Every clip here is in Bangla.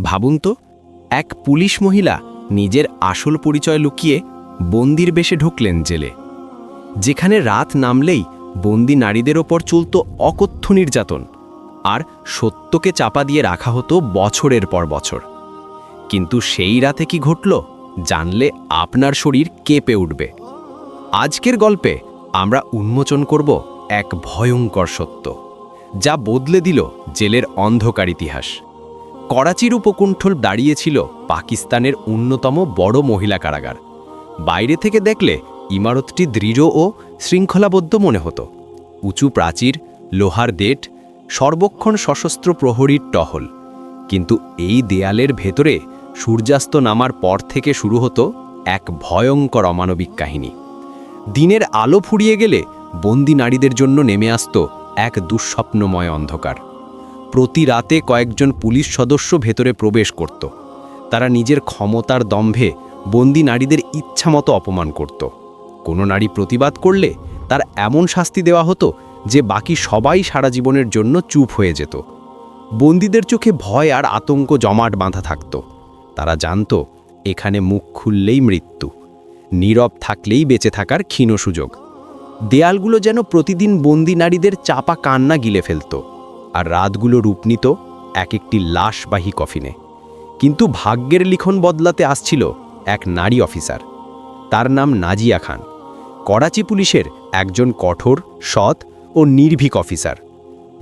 ভাবুন তো, এক পুলিশ মহিলা নিজের আসল পরিচয় লুকিয়ে বন্দির বেশে ঢুকলেন জেলে, যেখানে রাত নামলেই বন্দি নারীদের ওপর চলত অকথ্য নির্যাতন আর সত্যকে চাপা দিয়ে রাখা হতো বছরের পর বছর। কিন্তু সেই রাতে কি ঘটল জানলে আপনার শরীর কেঁপে উঠবে। আজকের গল্পে আমরা উন্মোচন করব এক ভয়ঙ্কর সত্য, যা বদলে দিল জেলের অন্ধকার ইতিহাস। করাচির উপকুণ্ঠল দাঁড়িয়েছিল পাকিস্তানের অন্যতম বড় মহিলা কারাগার। বাইরে থেকে দেখলে ইমারতটি দৃঢ় ও শৃঙ্খলাবদ্ধ মনে হতো। উঁচু প্রাচীর, লোহার দেট, সর্বক্ষণ সশস্ত্র প্রহরীর টহল। কিন্তু এই দেয়ালের ভেতরে সূর্যাস্ত নামার পর থেকে শুরু হতো এক ভয়ঙ্কর অমানবিক কাহিনী। দিনের আলো ফুরিয়ে গেলে বন্দি নারীদের জন্য নেমে আসত এক দুঃস্বপ্নময় অন্ধকার। প্রতি রাতে কয়েকজন পুলিশ সদস্য ভেতরে প্রবেশ করত। তারা নিজের ক্ষমতার দম্ভে বন্দি নারীদের ইচ্ছামতো অপমান করত। কোনো নারী প্রতিবাদ করলে তার এমন শাস্তি দেওয়া হতো যে বাকি সবাই সারা জীবনের জন্য চুপ হয়ে যেত। বন্দীদের চোখে ভয় আর আতঙ্ক জমাট বাঁধা থাকত। তারা জানত, এখানে মুখ খুললেই মৃত্যু। নীরব থাকলেই বেঁচে থাকার ক্ষীণ সুযোগ। দেয়ালগুলো যেন প্রতিদিন বন্দি নারীদের চাপা কান্না গিলে ফেলত। আর রাতগুলো রূপ নিত এক একটি লাশবাহী কফিনে। কিন্তু ভাগ্যের লিখন বদলাতে আসছিল এক নারী অফিসার। তার নাম নাজিয়া খান। করাচি পুলিশের একজন কঠোর, সৎ ও নির্ভীক অফিসার।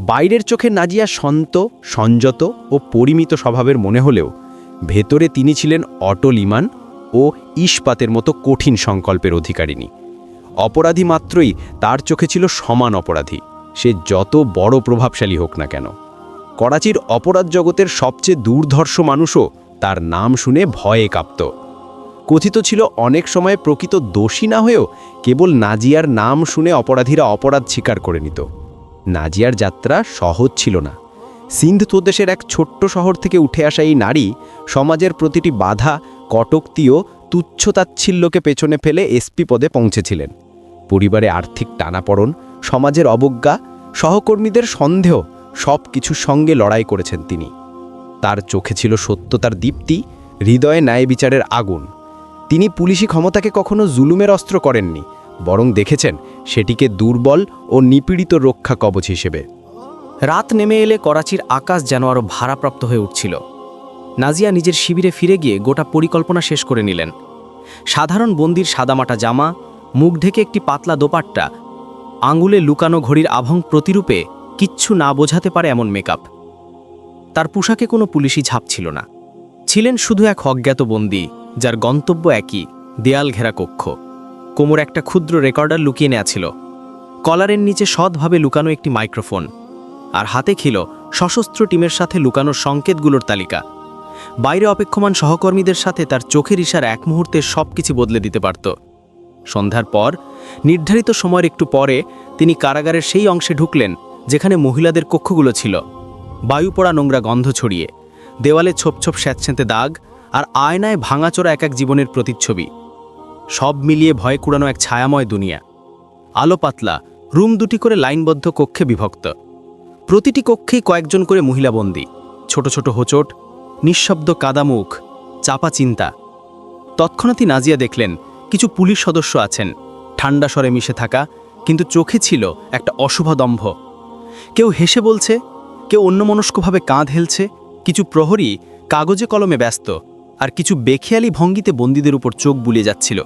বাইরের চোখে নাজিয়া সন্ত সংযত ও পরিমিত স্বভাবের মনে হলেও ভেতরে তিনি ছিলেন অটল ইমান ও ইস্পাতের মতো কঠিন সংকল্পের অধিকারিণী। অপরাধী মাত্রই তার চোখে ছিল সমান অপরাধী। সে যত বড় প্রভাবশালী হোক না কেন। করাচির অপরাধ জগতের সবচেয়ে দুর্ধর্ষ মানুষও তার নাম শুনে ভয়ে কাঁপত। কথিত ছিল অনেক সময় প্রকৃত দোষী না হয়েও কেবল নাজিয়ার নাম শুনে অপরাধীরা অপরাধ স্বীকার করে নিত। নাজিয়ার যাত্রা সহজ ছিল না। সিন্ধ প্রদেশের এক ছোট্ট শহর থেকে উঠে আসা এই নারী সমাজের প্রতিটি বাধা, কটক্তি ও তুচ্ছতাচ্ছিল্যকে পেছনে ফেলে এসপি পদে পৌঁছেছিলেন। পরিবারে আর্থিক টানাপড়ন সমাজের অবজ্ঞা, সহকর্মীদের সন্দেহ সব কিছুর সঙ্গে লড়াই করেছেন তিনি। তার চোখে ছিল সত্যতার দীপ্তি, হৃদয়ে ন্যায় বিচারের আগুন। তিনি পুলিশি ক্ষমতাকে কখনো জুলুমের অস্ত্র করেননি, বরং দেখেছেন সেটিকে দুর্বল ও নিপীড়িত রক্ষা কবচ হিসেবে। রাত নেমে এলে করাচির আকাশ যেন আরও ভারাপ্রাপ্ত হয়ে উঠছিল। নাজিয়া নিজের শিবিরে ফিরে গিয়ে গোটা পরিকল্পনা শেষ করে নিলেন। সাধারণ বন্দির সাদামাটা জামা, মুখ ঢেকে একটি পাতলা দোপাট্টা আঙুলে লুকানো ঘড়ির আভং প্রতিরূপে কিচ্ছু না বোঝাতে পারে এমন মেকআপ। তার পোশাকে কোনো পুলিশি ছাপ ছিল না। ছিলেন শুধু এক অজ্ঞাত বন্দি, যার গন্তব্য একই, দেয়াল ঘেরা কক্ষ। কোমর একটা ক্ষুদ্র রেকর্ডার লুকিয়ে নেওয়া ছিল। কলারের নিচে সৎভাবে লুকানো একটি মাইক্রোফোন। আর হাতে ছিল সশস্ত্র টিমের সাথে লুকানো সংকেতগুলোর তালিকা। বাইরে অপেক্ষমান সহকর্মীদের সাথে তার চোখের ইশার এক মুহূর্তে সব কিছু বদলে দিতে পারত। সন্ধ্যার পর, নির্ধারিত সময়ের একটু পরে, তিনি কারাগারের সেই অংশে ঢুকলেন, যেখানে মহিলাদের কক্ষগুলো ছিল। বায়ু পড়া নোংরা গন্ধ ছড়িয়ে, দেওয়ালে ছোপ ছোপ স্যাঁতস্যাঁতে দাগ আর আয়নায় ভাঙাচোরা এক এক জীবনের প্রতিচ্ছবি। সব মিলিয়ে ভয়ে কুড়ানো এক ছায়াময় দুনিয়া। আলো পাতলা, রুম দুটি করে লাইনবদ্ধ কক্ষে বিভক্ত। প্রতিটি কক্ষেই কয়েকজন করে মহিলা বন্দী। ছোট ছোট হোচট, নিঃশব্দ কাদামুখ, চাপা চিন্তা। তৎক্ষণাৎই নাজিয়া দেখলেন কিছু পুলিশ সদস্য আছেন। ঠান্ডা স্বরে মিশে থাকা, কিন্তু চোখে ছিল একটা অশুভ দম্ভ। কেউ হেসে বলছে, কেউ অন্যমনস্কভাবে কাঁধ হেলছে, কিছু প্রহরী কাগজে কলমে ব্যস্ত, আর কিছু বেখেয়ালি ভঙ্গিতে বন্দীদের উপর চোখ বুলিয়ে যাচ্ছিল।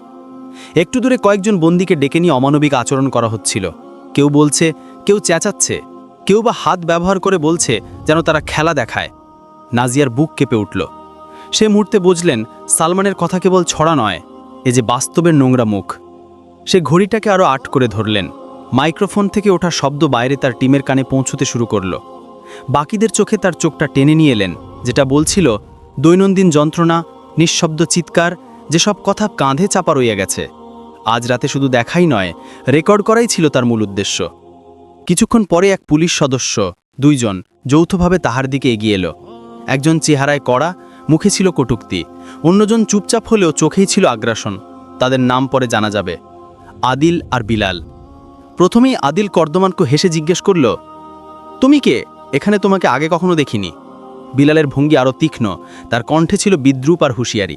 একটু দূরে কয়েকজন বন্দীকে ডেকে নিয়ে অমানবিক আচরণ করা হচ্ছিল। কেউ বলছে, কেউ চেঁচাচ্ছে, কেউ বা হাত ব্যবহার করে বলছে যেন তারা খেলা দেখায়। নাজিয়ার বুক কেঁপে উঠল। সে মুহূর্তে বুঝলেন, সালমানের কথা কেবল ছড়া নয় এ যে বাস্তবের নোংরা মুখ। সে ঘড়িটাকে আরও আট করে ধরলেন। মাইক্রোফোন থেকে ওঠা শব্দ বাইরে তার টিমের কানে পৌঁছতে শুরু করল। বাকিদের চোখে তার চোখটা টেনে নিয়ে এলেন, যেটা বলছিল, দৈনন্দিন যন্ত্রণা, নিঃশব্দ চিৎকার, যেসব কথা কাঁধে চাপা রইয়া গেছে। আজ রাতে শুধু দেখাই নয়, রেকর্ড করাই ছিল তার মূল উদ্দেশ্য। কিছুক্ষণ পরে এক পুলিশ সদস্য, দুইজন, যৌথভাবে তাহার দিকে এগিয়ে এলো। একজন চেহারায় কড়া মুখে ছিল কটুক্তি। অন্যজন চুপচাপ হলেও চোখেই ছিল আগ্রাসন। তাদের নাম পরে জানা যাবে। আদিল আর বিলাল। প্রথমেই আদিল কর্দমানকে হেসে জিজ্ঞেস করল, তুমি কে? এখানে তোমাকে আগে কখনো দেখিনি? বিলালের ভঙ্গি আরও তীক্ষ্ণ। তার কণ্ঠে ছিল বিদ্রুপ আর হুঁশিয়ারি।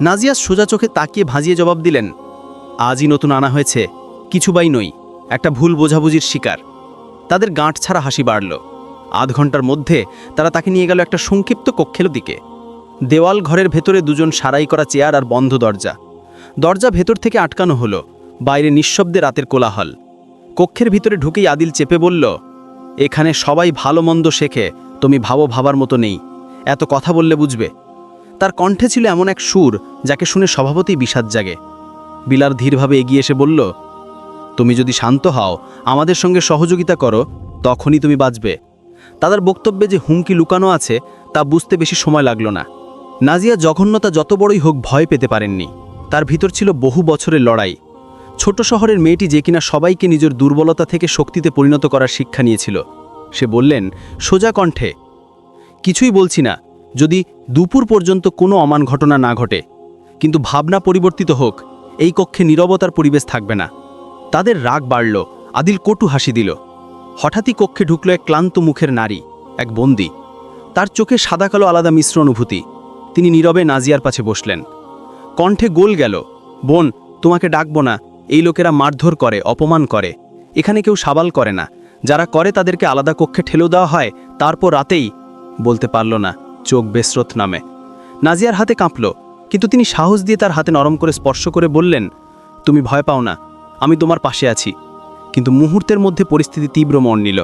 নাজিয়া সোজা চোখে তাকিয়ে ভাজিয়ে জবাব দিলেন, আজই নতুন আনা হয়েছে। কিছু বাই নই। একটা ভুল বোঝাবুঝির শিকার। তাদের গাঁট ছাড়া হাসি বাড়ল। আধ ঘণ্টার মধ্যে তারা তাকে নিয়ে গেল একটা সংক্ষিপ্ত কক্ষের দিকে। দেওয়াল ঘরের ভেতরে দুজন সারাই করা চেয়ার আর বন্ধ দরজা। দরজা ভেতর থেকে আটকানো হলো, বাইরে নিঃশব্দে রাতের কোলাহল। কক্ষের ভিতরে ঢুকেই আদিল চেপে বলল, এখানে সবাই ভালো মন্দ শেখে, তুমি ভাবো ভাবার মতো নেই। এত কথা বললে বুঝবে। তার কণ্ঠে ছিল এমন এক সুর, যাকে শুনে স্বভাবতেই বিষাদ জাগে। বিলার ধীরভাবে এগিয়ে এসে বলল, তুমি যদি শান্ত হও, আমাদের সঙ্গে সহযোগিতা করো, তখনই তুমি বাঁচবে। তাদের বক্তব্যে যে হুমকি লুকানো আছে, তা বুঝতে বেশি সময় লাগল না। নাজিয়া জঘন্যতা যত বড়ই হোক ভয় পেতে পারেননি। তার ভিতর ছিল বহু বছরের লড়াই। ছোট শহরের মেয়েটি যে কিনা সবাইকে নিজের দুর্বলতা থেকে শক্তিতে পরিণত করার শিক্ষা নিয়েছিল। সে বললেন, সোজা কণ্ঠে। কিছুই বলছি না। যদি দুপুর পর্যন্ত কোনো অমান ঘটনা না ঘটে, কিন্তু ভাবনা পরিবর্তিত হোক, এই কক্ষে নীরবতার পরিবেশ থাকবে না। তাদের রাগ বাড়ল, আদিল কটু হাসি দিল। হঠাৎই কক্ষে ঢুকল এক ক্লান্ত মুখের নারী, এক বন্দি। তার চোখে সাদা কালো আলাদা মিশ্র অনুভূতি। তিনি নীরবে নাজিয়ার পাশে বসলেন। কণ্ঠে গোল গেল, বোন, তোমাকে ডাকবো না। এই লোকেরা মারধর করে, অপমান করে। এখানে কেউ সাবাল করে না। যারা করে তাদেরকে আলাদা কক্ষে ঠেলেও দেওয়া হয়, তারপর রাতেই, বলতে পারল না, চোখ বেস্রোত নামে। নাজিয়ার হাতে কাঁপল, কিন্তু তিনি সাহস দিয়ে তার হাতে নরম করে স্পর্শ করে বললেন, তুমি ভয় পাও না, আমি তোমার পাশে আছি। কিন্তু মুহূর্তের মধ্যে পরিস্থিতি তীব্র মন নিল।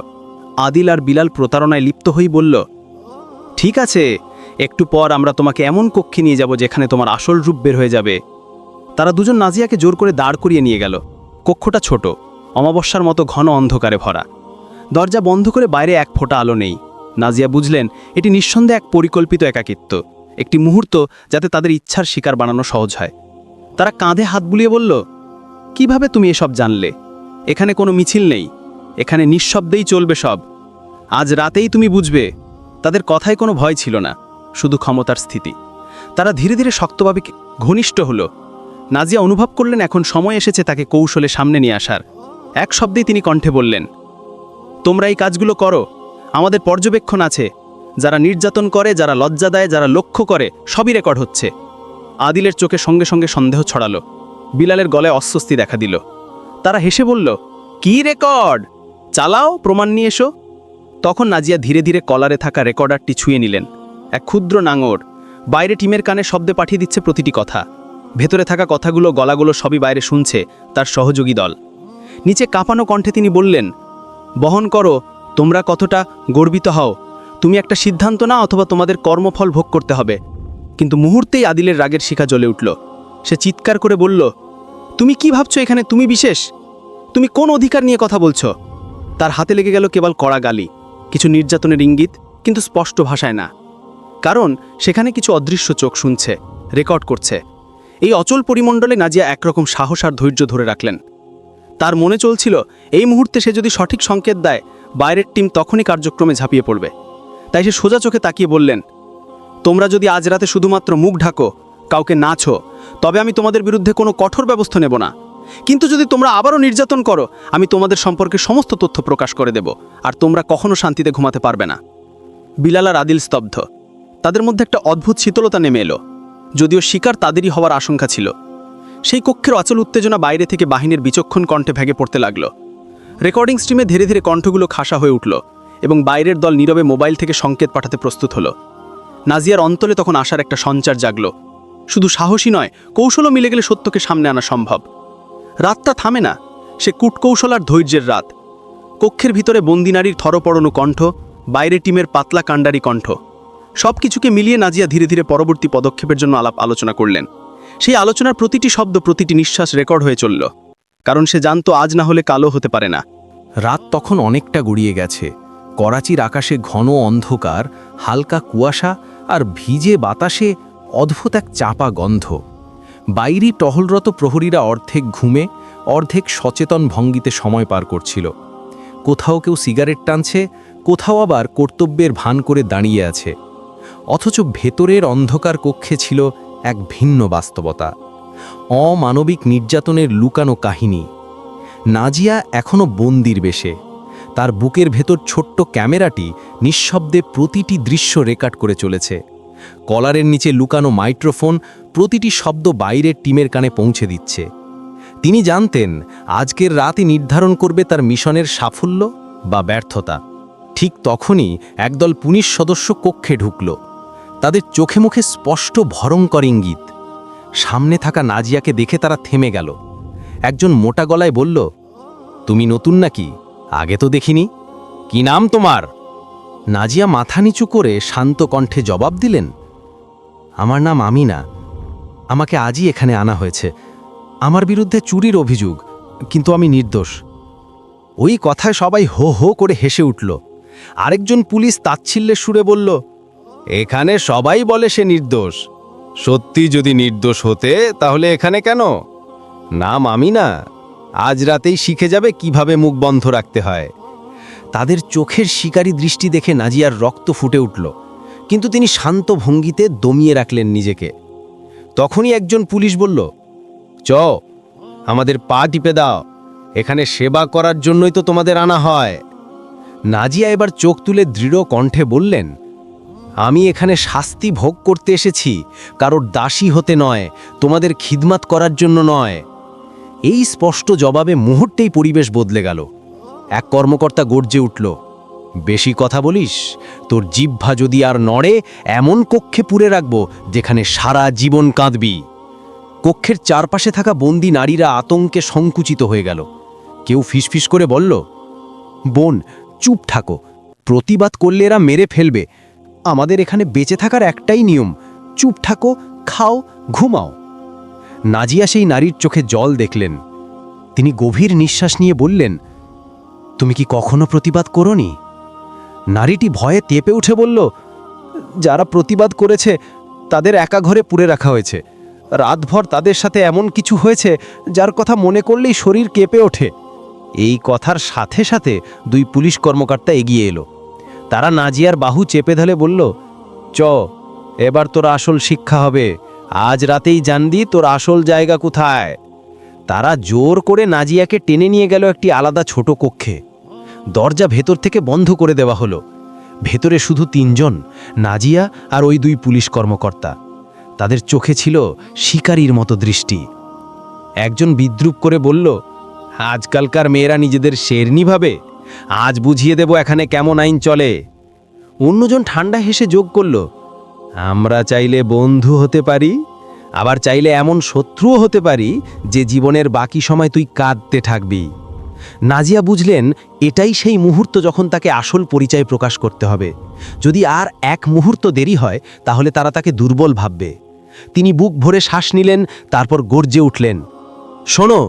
আদিল আর বিলাল প্রতারণায় লিপ্ত হয়েই বলল, ঠিক আছে একটু পর আমরা তোমাকে এমন কক্ষে নিয়ে যাব যেখানে তোমার আসল রূপ বের হয়ে যাবে। তারা দুজন নাজিয়াকে জোর করে দাঁড় করিয়ে নিয়ে গেল। কক্ষটা ছোট, অমাবস্যার মতো ঘন অন্ধকারে ভরা। দরজা বন্ধ করে বাইরে এক ফোঁটা আলো নেই। নাজিয়া বুঝলেন, এটি নিঃসন্দেহে এক পরিকল্পিত একাকিত্ব, একটি মুহূর্ত যাতে তাদের ইচ্ছার শিকার বানানো সহজ হয়। তারা কাঁধে হাত বুলিয়ে বলল, কীভাবে তুমি এসব জানলে? এখানে কোনো মিছিল নেই, এখানে নিঃশব্দেই চলবে সব। আজ রাতেই তুমি বুঝবে, তাদের কথায় কোনো ভয় ছিল না। শুধু ক্ষমতার স্থিতি। তারা ধীরে ধীরে শক্তভাবে ঘনিষ্ঠ হলো। নাজিয়া অনুভব করলেন এখন সময় এসেছে তাকে কৌশলে সামনে নিয়ে আসার। এক শব্দেই তিনি কণ্ঠে বললেন, তোমরা এই কাজগুলো করো। আমাদের পর্যবেক্ষণ আছে। যারা নির্যাতন করে, যারা লজ্জা দেয়, যারা লক্ষ্য করে, সবই রেকর্ড হচ্ছে। আদিলের চোখে সঙ্গে সঙ্গে সন্দেহ ছড়ালো। বিলালের গলায় অস্বস্তি দেখা দিল। তারা হেসে বলল, কি রেকর্ড? চালাও, প্রমাণ নিয়ে এসো। তখন নাজিয়া ধীরে ধীরে কলারে থাকা রেকর্ডারটি ছুঁয়ে নিলেন। এক ক্ষুদ্র নাঙর। বাইরে টিমের কানে শব্দে পাঠিয়ে দিচ্ছে প্রতিটি কথা। ভেতরে থাকা কথাগুলো, গলাগুলো সবই বাইরে শুনছে তার সহযোগী দল। নিচে কাঁপানো কণ্ঠে তিনি বললেন, বহন করো, তোমরা কতটা গর্বিত হও। তুমি একটা সিদ্ধান্ত না অথবা তোমাদের কর্মফল ভোগ করতে হবে। কিন্তু মুহূর্তেই আদিলের রাগের শিখা জ্বলে উঠল। সে চিৎকার করে বলল, তুমি কি ভাবছ এখানে? তুমি বিশেষ? তুমি কোন অধিকার নিয়ে কথা বলছো? তার হাতে লেগে গেল কেবল কড়া গালি। কিছু নির্যাতনের ইঙ্গিত, কিন্তু স্পষ্ট ভাষায় না। কারণ সেখানে কিছু অদৃশ্য চোখ শুনছে, রেকর্ড করছে। এই অচল পরিমণ্ডলে নাজিয়া একরকম সাহস আর ধৈর্য ধরে রাখলেন। তার মনে চলছিল, এই মুহূর্তে সে যদি সঠিক সংকেত দেয়, বাইরের টিম তখনই কার্যক্রমে ঝাঁপিয়ে পড়বে। তাই সে সোজা চোখে তাকিয়ে বললেন, তোমরা যদি আজ রাতে শুধুমাত্র মুখ ঢাকো, কাউকে নাছো, তবে আমি তোমাদের বিরুদ্ধে কোনো কঠোর ব্যবস্থা নেব না। কিন্তু যদি তোমরা আবারও নির্যাতন করো, আমি তোমাদের সম্পর্কে সমস্ত তথ্য প্রকাশ করে দেব, আর তোমরা কখনো শান্তিতে ঘুমাতে পারবে না। বিলাল আর আদিল স্তব্ধ। তাদের মধ্যে একটা অদ্ভুত শীতলতা নেমে এলো, যদিও শিকার তাদেরই হওয়ার আশঙ্কা ছিল। সেই কক্ষের অচল উত্তেজনা বাইরে থেকে বাহিনীর বিচক্ষণ কণ্ঠে ভেঙে পড়তে লাগল। রেকর্ডিং স্ট্রিমে ধীরে ধীরে কণ্ঠগুলো খাসা হয়ে উঠল এবং বাইরের দল নীরবে মোবাইল থেকে সংকেত পাঠাতে প্রস্তুত হলো। নাজিয়ার অন্তলে তখন আসার একটা সঞ্চার জাগলো। শুধু সাহসী নয়, কৌশলও মিলে গেলে সত্যকে সামনে আনা সম্ভব। রাতটা থামে না, সে কূটকৌশল আর ধৈর্যের রাত। কক্ষের ভিতরে বন্দি নারীর থরপড়ানো কণ্ঠ বাইরে টিমের পাতলা কাণ্ডারি কণ্ঠ। সব কিছুকে মিলিয়ে নাজিয়া ধীরে ধীরে পরবর্তী পদক্ষেপের জন্য আলাপ আলোচনা করলেন। সেই আলোচনার প্রতিটি শব্দ, প্রতিটি নিঃশ্বাস রেকর্ড হয়ে চলল। কারণ সে জানতো আজ না হলে কালো হতে পারে না। রাত তখন অনেকটা গড়িয়ে গেছে। করাচির আকাশে ঘন অন্ধকার, হালকা কুয়াশা আর ভিজে বাতাসে অদ্ভুত এক চাপা গন্ধ। বাইরি টহলরত প্রহরীরা অর্ধেক ঘুমে, অর্ধেক সচেতন ভঙ্গিতে সময় পার করছিল। কোথাও কেউ সিগারেট টানছে, কোথাও আবার কর্তব্যের ভান করে দাঁড়িয়ে আছে। অথচ ভেতরের অন্ধকার কক্ষে ছিল এক ভিন্ন বাস্তবতা, অমানবিক নির্যাতনের লুকানো কাহিনী। নাজিয়া এখনও বন্দির বেশে। তার বুকের ভেতর ছোট্ট ক্যামেরাটি নিঃশব্দে প্রতিটি দৃশ্য রেকর্ড করে চলেছে। কলারের নিচে লুকানো মাইক্রোফোন প্রতিটি শব্দ বাইরের টিমের কানে পৌঁছে দিচ্ছে। তিনি জানতেন, আজকের রাতই নির্ধারণ করবে তার মিশনের সাফল্য বা ব্যর্থতা। ঠিক তখনই একদল পুলিশ সদস্য কক্ষে ঢুকল। তাদের চোখে মুখে স্পষ্ট ভরঙ্কর ইঙ্গিত। সামনে থাকা নাজিয়াকে দেখে তারা থেমে গেল। একজন মোটা গলায় বলল, তুমি নতুন নাকি? আগে তো দেখিনি। কি নাম তোমার? নাজিয়া মাথা নিচু করে শান্ত কণ্ঠে জবাব দিলেন, আমার নাম আমিনা। আমাকে আজই এখানে আনা হয়েছে। আমার বিরুদ্ধে চুরির অভিযোগ, কিন্তু আমি নির্দোষ। ওই কথায় সবাই হো হো করে হেসে উঠল। আরেকজন পুলিশ তাচ্ছিল্যের সুরে বলল এখানে সবাই বলে সে নির্দোষ। সত্যি যদি নির্দোষ হতে, তাহলে এখানে কেন? নাম আমি না আজ রাতেই শিখে যাবে কীভাবে মুখ বন্ধ রাখতে হয়। তাদের চোখের শিকারী দৃষ্টি দেখে নাজিয়ার রক্ত ফুটে উঠল, কিন্তু তিনি শান্ত ভঙ্গিতে দমিয়ে রাখলেন নিজেকে। তখনই একজন পুলিশ বলল চ আমাদের পা টিপে দাও। এখানে সেবা করার জন্যই তো তোমাদের আনা হয়। নাজিয়া এবার চোখ তুলে দৃঢ় কণ্ঠে বললেন আমি এখানে শাস্তি ভোগ করতে এসেছি, কারোর দাসী হতে নয়, তোমাদের খিদমাত করার জন্য নয়। এই স্পষ্ট জবাবে মুহূর্তেই পরিবেশ বদলে গেল। এক কর্মকর্তা গর্জে উঠল, বেশি কথা বলিস? তোর জিহ্বা যদি আর নড়ে, এমন কক্ষে পুরে রাখব যেখানে সারা জীবন কাঁদবি। কক্ষের চারপাশে থাকা বন্দি নারীরা আতঙ্কে সংকুচিত হয়ে গেল। কেউ ফিসফিস করে বলল, বোন, চুপ থাকো। প্রতিবাদ করলে এরা মেরে ফেলবে। আমাদের এখানে বেঁচে থাকার একটাই নিয়ম, চুপ থাকো, খাও, ঘুমাও। নাজিয়া সেই নারীর চোখে জল দেখলেন। তিনি গভীর নিঃশ্বাস নিয়ে বললেন, তুমি কি কখনো প্রতিবাদ করনি? নারীটি ভয়ে তেপে উঠে বলল, যারা প্রতিবাদ করেছে, তাদের একা ঘরে পুড়ে রাখা হয়েছে। রাতভর তাদের সাথে এমন কিছু হয়েছে, যার কথা মনে করলেই শরীর কেঁপে ওঠে। এই কথার সাথে সাথে দুই পুলিশ কর্মকর্তা এগিয়ে এলো। তারা নাজিয়ার বাহু চেপে ধরে বলল, চ, এবার তোর আসল শিক্ষা হবে। আজ রাতেই জানদি তোর আসল জায়গা কোথায়। তারা জোর করে নাজিয়াকে টেনে নিয়ে গেল একটি আলাদা ছোট কক্ষে। দরজা ভেতর থেকে বন্ধ করে দেওয়া হলো। ভেতরে শুধু তিনজন, নাজিয়া আর ওই দুই পুলিশ কর্মকর্তা। তাদের চোখে ছিল শিকারীর মতো দৃষ্টি। একজন বিদ্রুপ করে বলল, আজকালকার মেয়েরা নিজেদের শেরনি ভাবে। আজ বুঝিয়ে দেব এখানে কেমন আইন চলে। অন্যজন ঠান্ডা হেসে যোগ করল, আমরা চাইলে বন্ধু হতে পারি, আবার চাইলে এমন শত্রুও হতে পারি যে জীবনের বাকি সময় তুই কাঁদতে থাকবি। নাজিয়া বুঝলেন, এটাই সেই মুহূর্ত যখন তাকে আসল পরিচয় প্রকাশ করতে হবে। যদি আর এক মুহূর্ত দেরি হয়, তাহলে তারা তাকে দুর্বল ভাববে। তিনি বুক ভরে শ্বাস নিলেন, তারপর গর্জে উঠলেন, শোনো,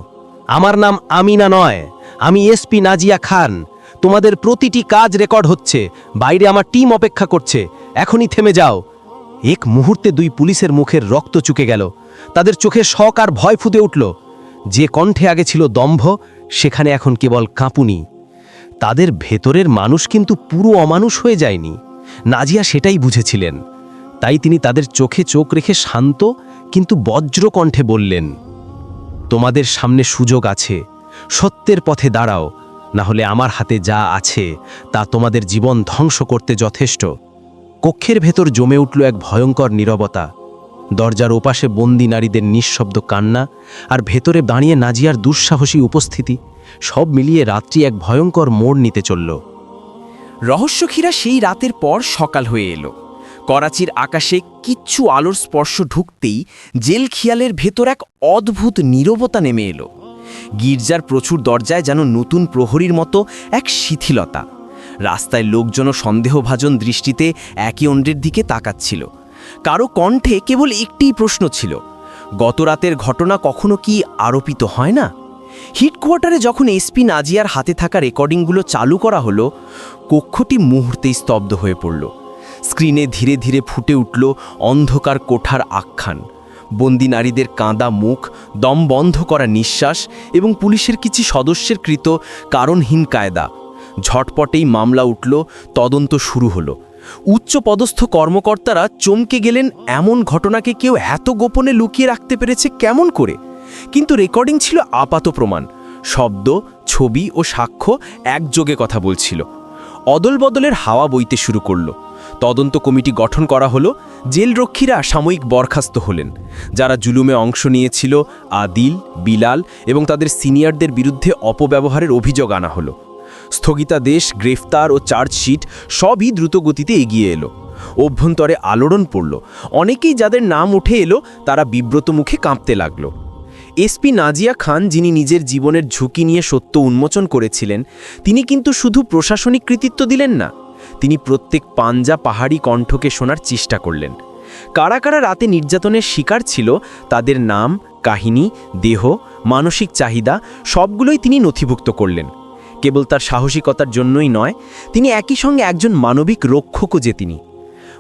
আমার নাম আমিনা নয়। আমি এসপি নাজিয়া খান। তোমাদের প্রতিটি কাজ রেকর্ড হচ্ছে। বাইরে আমার টিম অপেক্ষা করছে। এখনই থেমে যাও। এক মুহূর্তে দুই পুলিশের মুখের রক্ত চুকে গেল। তাদের চোখে শখ আর ভয় ফুটে উঠল। যে কণ্ঠে আগে ছিল দম্ভ, সেখানে এখন কেবল কাঁপুনি। তাদের ভেতরের মানুষ কিন্তু পুরো অমানুষ হয়ে যায়নি। নাজিয়া সেটাই বুঝেছিলেন। তাই তিনি তাদের চোখে চোখ রেখে শান্ত, কিন্তু বজ্র কণ্ঠে বললেন, তোমাদের সামনে সুযোগ আছে। সত্যের পথে দাঁড়াও, না হলে আমার হাতে যা আছে তা তোমাদের জীবন ধ্বংস করতে যথেষ্ট। কক্ষের ভেতর জমে উঠল এক ভয়ঙ্কর নীরবতা। দরজার ওপাশে বন্দি নারীদের নিঃশব্দ কান্না আর ভেতরে দাঁড়িয়ে নাজিয়ার দুঃসাহসী উপস্থিতি, সব মিলিয়ে রাত্রি এক ভয়ঙ্কর মোড় নিতে চলল। রহস্যক্ষীরা সেই রাতের পর সকাল হয়ে এলো। করাচির আকাশে কিচ্ছু আলোর স্পর্শ ঢুকতেই জেল খিয়ালের ভেতর এক অদ্ভুত নীরবতা নেমে এলো। গির্জার প্রচুর দরজায় যেন নতুন প্রহরীর মতো এক শিথিলতা। রাস্তায় লোকজন সন্দেহভাজন দৃষ্টিতে একই অন্যের দিকে তাকাচ্ছিল। কারও কণ্ঠে কেবল একটিই প্রশ্ন ছিল গত রাতের ঘটনা কখনো কি আরোপিত হয় না? হিডকোয়ার্টারে যখন এসপি নাজিয়ার হাতে থাকা রেকর্ডিংগুলো চালু করা হলো, কক্ষটি মুহূর্তেই স্তব্ধ হয়ে পড়ল। স্ক্রিনে ধীরে ধীরে ফুটে উঠল অন্ধকার কোঠার আখ্যান। বন্দি নারীদের কাঁদা মুখ, দম বন্ধ করা নিঃশ্বাস এবং পুলিশের কিছু সদস্যের কৃত কারণহীন কায়দা। ঝটপটেই মামলা উঠল, তদন্ত শুরু হলো। উচ্চ পদস্থ কর্মকর্তারা চমকে গেলেন, এমন ঘটনাকে কেউ এত গোপনে লুকিয়ে রাখতে পেরেছে কেমন করে? কিন্তু রেকর্ডিং ছিল আপাত প্রমাণ। শব্দ, ছবি ও সাক্ষ্য একযোগে কথা বলছিল। অদলবদলের হাওয়া বইতে শুরু করল। তদন্ত কমিটি গঠন করা হলো, জেলরক্ষীরা সাময়িক বরখাস্ত হলেন। যারা জুলুমে অংশ নিয়েছিল, আদিল, বিলাল এবং তাদের সিনিয়রদের বিরুদ্ধে অপব্যবহারের অভিযোগ আনা হলো। স্থগিতাদেশ, গ্রেফতার ও চার্জশিট সবই দ্রুতগতিতে এগিয়ে এলো। অভ্যন্তরে আলোড়ন পড়ল। অনেকেই যাদের নাম উঠে এলো, তারা বিব্রত মুখে কাঁপতে লাগল। এসপি নাজিয়া খান, যিনি নিজের জীবনের ঝুঁকি নিয়ে সত্য উন্মোচন করেছিলেন, তিনি কিন্তু শুধু প্রশাসনিক কৃতিত্ব দিলেন না তিনি প্রত্যেক পাঞ্জা পাহাড়ি কণ্ঠকে শোনার চেষ্টা করলেন। কারা কারা রাতে নির্যাতনের শিকার ছিল, তাদের নাম, কাহিনী, দেহ, মানসিক চাহিদা, সবগুলোই তিনি নথিভুক্ত করলেন। কেবল তার সাহসিকতার জন্যই নয়, তিনি একই সঙ্গে একজন মানবিক রক্ষকও যে তিনি।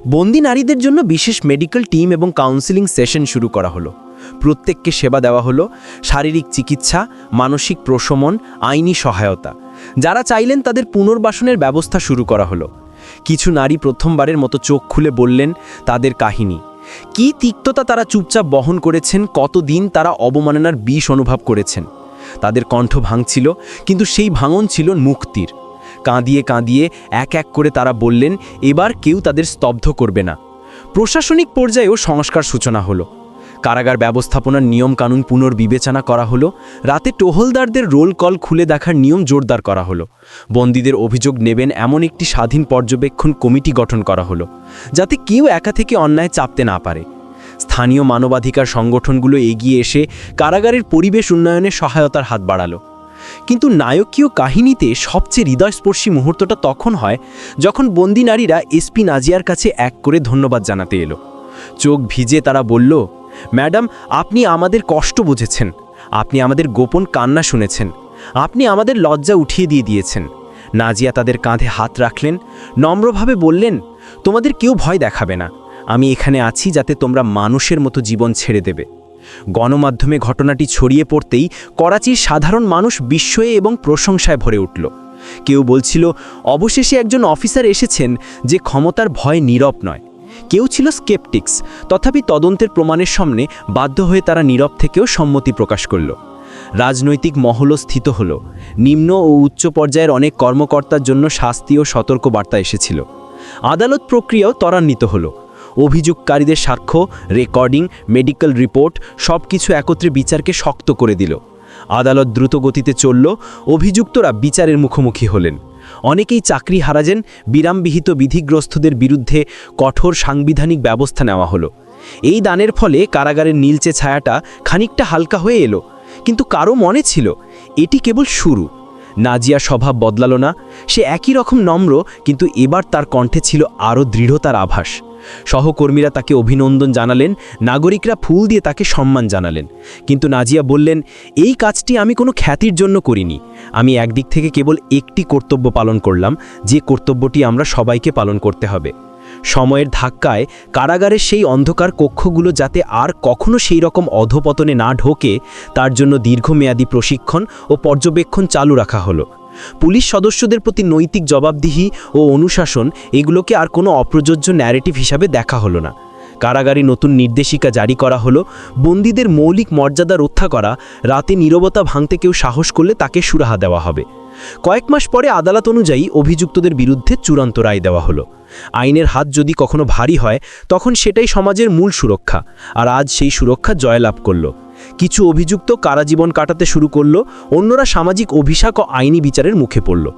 বন্দি নারীদের জন্য বিশেষ মেডিকেল টিম এবং কাউন্সিলিং সেশন শুরু করা হলো। প্রত্যেককে সেবা দেওয়া হলো, শারীরিক চিকিৎসা, মানসিক প্রশমন, আইনি সহায়তা। যারা চাইলেন তাদের পুনর্বাসনের ব্যবস্থা শুরু করা হলো। কিছু নারী প্রথমবারের মতো চোখ খুলে বললেন তাদের কাহিনী। কি তিক্ততা তারা চুপচাপ বহন করেছেন, কতদিন তারা অবমাননার বিষ অনুভব করেছেন। তাদের কণ্ঠ ভাঙছিল, কিন্তু সেই ভাঙন ছিল মুক্তির। কাঁদিয়ে কাঁদিয়ে এক এক করে তারা বললেন, এবার কেউ তাদের স্তব্ধ করবে না। প্রশাসনিক পর্যায়েও সংস্কার সূচনা হলো। কারাগার ব্যবস্থাপনার নিয়মকানুন পুনর্বিবেচনা করা হলো। রাতে টহলদারদের রোল কল খুলে দেখার নিয়ম জোরদার করা হলো। বন্দীদের অভিযোগ নেবেন এমন একটি স্বাধীন পর্যবেক্ষণ কমিটি গঠন করা হলো, যাতে কেউ একা থেকে অন্যায় চাপতে না পারে। স্থানীয় মানবাধিকার সংগঠনগুলো এগিয়ে এসে কারাগারের পরিবেশ উন্নয়নে সহায়তার হাত বাড়ালো। কিন্তু নায়কীয় কাহিনীতে সবচেয়ে হৃদয়স্পর্শী মুহূর্তটা তখন হয় যখন বন্দি নারীরা এসপি নাজিয়ার কাছে এক করে ধন্যবাদ জানাতে এলো। চোখ ভিজে তারা বলল ম্যাডাম, আপনি আমাদের কষ্ট বুঝেছেন। আপনি আমাদের গোপন কান্না শুনেছেন। আপনি আমাদের লজ্জা উঠিয়ে দিয়ে দিয়েছেন। নাজিয়া তাদের কাঁধে হাত রাখলেন, নম্রভাবে বললেন, তোমাদের কেউ ভয় দেখাবে না। আমি এখানে আছি যাতে তোমরা মানুষের মতো জীবন ছেড়ে দেবে। গণমাধ্যমে ঘটনাটি ছড়িয়ে পড়তেই করাচির সাধারণ মানুষ বিস্ময়ে এবং প্রশংসায় ভরে উঠল। কেউ বলছিল, অবশেষে একজন অফিসার এসেছেন যে ক্ষমতার ভয় নীরব নয়। কেউ ছিল স্কেপটিক্স তথাপি তদন্তের প্রমাণের সামনে বাধ্য হয়ে তারা নীরব থেকেও সম্মতি প্রকাশ করল। রাজনৈতিক মহলও স্থিত হল। নিম্ন ও উচ্চ পর্যায়ের অনেক কর্মকর্তার জন্য শাস্তি ও সতর্ক বার্তা এসেছিল। আদালত প্রক্রিয়াও ত্বরান্বিত হলো। অভিযোগকারীদের সাক্ষ্য, রেকর্ডিং, মেডিকেল রিপোর্ট সব কিছু একত্রে বিচারকে শক্ত করে দিল। আদালত দ্রুত গতিতে চলল। অভিযুক্তরা বিচারের মুখোমুখি হলেন। অনেকেই চাকরি হারাজেন, বিরামবিহিত বিধিগ্রস্তদের বিরুদ্ধে কঠোর সাংবিধানিক ব্যবস্থা নেওয়া হলো। এই দানের ফলে কারাগারের নীলচে ছায়াটা খানিকটা হালকা হয়ে এলো, কিন্তু কারও মনে ছিল, এটি কেবল শুরু। নাজিয়া স্বভাব বদলালো না, সে একই রকম নম্র, কিন্তু এবার তার কণ্ঠে ছিল আরও দৃঢ়তার আভাস। সহকর্মীরা তাকে অভিনন্দন জানালেন, নাগরিকরা ফুল দিয়ে তাকে সম্মান জানালেন। কিন্তু নাজিয়া বললেন, এই কাজটি আমি কোনো খ্যাতির জন্য করিনি। আমি একদিক থেকে কেবল একটি কর্তব্য পালন করলাম, যে কর্তব্যটি আমরা সবাইকে পালন করতে হবে। সময়ের ধাক্কায় কারাগারের সেই অন্ধকার কক্ষগুলো যাতে আর কখনো সেই রকম অধপতনে না ঢোকে, তার জন্য দীর্ঘমেয়াদী প্রশিক্ষণ ও পর্যবেক্ষণ চালু রাখা হলো। পুলিশ সদস্যদের প্রতি নৈতিক জবাবদিহি ও অনুশাসন, এগুলোকে আর কোনো অপ্রযোজ্য ন্যারেটিভ হিসাবে দেখা হলো না। কারাগারে নতুন নির্দেশিকা জারি করা হলো, বন্দীদের মৌলিক মর্যাদা রক্ষা করা, রাতে নীরবতা ভাঙতে কেউ সাহস করলে তাকে সুরাহা দেওয়া হবে। কয়েক মাস পরে আদালত অনুযায়ী অভিযুক্তদের বিরুদ্ধে চূড়ান্ত রায় দেওয়া হলো। আইনের হাত যদি কখনো ভারী হয়, তখন সেটাই সমাজের মূল সুরক্ষা, আর আজ সেই সুরক্ষা জয়লাভ করল। কিছু অভিযুক্ত কারাজীবন কাটাতে শুরু করল, অন্যরা সামাজিক অভিশাক ও আইনি বিচারের মুখে পড়ল।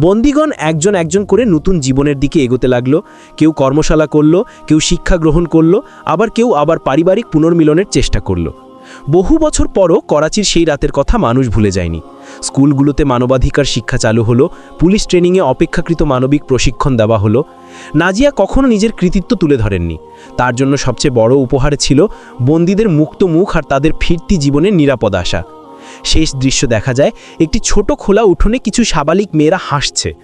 বন্দিগণ একজন একজন করে নতুন জীবনের দিকে এগোতে লাগল। কেউ কর্মশালা করল, কেউ শিক্ষা গ্রহণ করল, আবার কেউ আবার পারিবারিক পুনর্মিলনের চেষ্টা করল। বহু বছর পরও করাচির সেই রাতের কথা মানুষ ভুলে যায়নি। স্কুলগুলোতে মানবাধিকার শিক্ষা চালু হলো, পুলিশ ট্রেনিংয়ে অপেক্ষাকৃত মানবিক প্রশিক্ষণ দেওয়া হলো। নাজিয়া কখনো নিজের কৃতিত্ব তুলে ধরেননি। তার জন্য সবচেয়ে বড় উপহার ছিল বন্দীদের মুক্ত মুখ আর তাদের ফিরতি জীবনের নিরাপদ আশা। শেষ দৃশ্য দেখা যায়, একটি ছোট খোলা উঠোনে কিছু সাবালিক মেয়েরা হাসছে।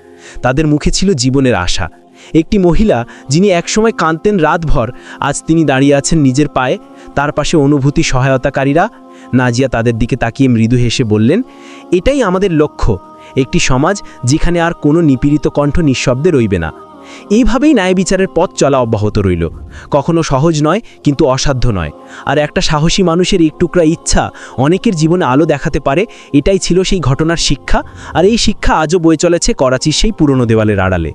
তাদের মুখে ছিল জীবনের আশা। একটি মহিলা যিনি একসময় কাঁদতেন রাতভর, আজ তিনি দাঁড়িয়ে আছেন নিজের পায়ে। তার পাশে অনুভূতি সহায়তাকারীরা। নাজিয়া তাদের দিকে তাকিয়ে মৃদু হেসে বললেন, এটাই আমাদের লক্ষ্য। একটি সমাজ যেখানে আর কোনো নিপীড়িত কণ্ঠ নিঃশব্দে রইবে না। এইভাবেই ন্যায় বিচারের পথ চলা অব্যাহত রইল। কখনো সহজ নয়, কিন্তু অসাধ্য নয়। আর একটা সাহসী মানুষের এক টুকরা ইচ্ছা অনেকের জীবনে আলো দেখাতে পারে। এটাই ছিল সেই ঘটনার শিক্ষা। আর এই শিক্ষা আজও বয়ে চলেছে করাচির সেই পুরনো দেওয়ালের আড়ালে।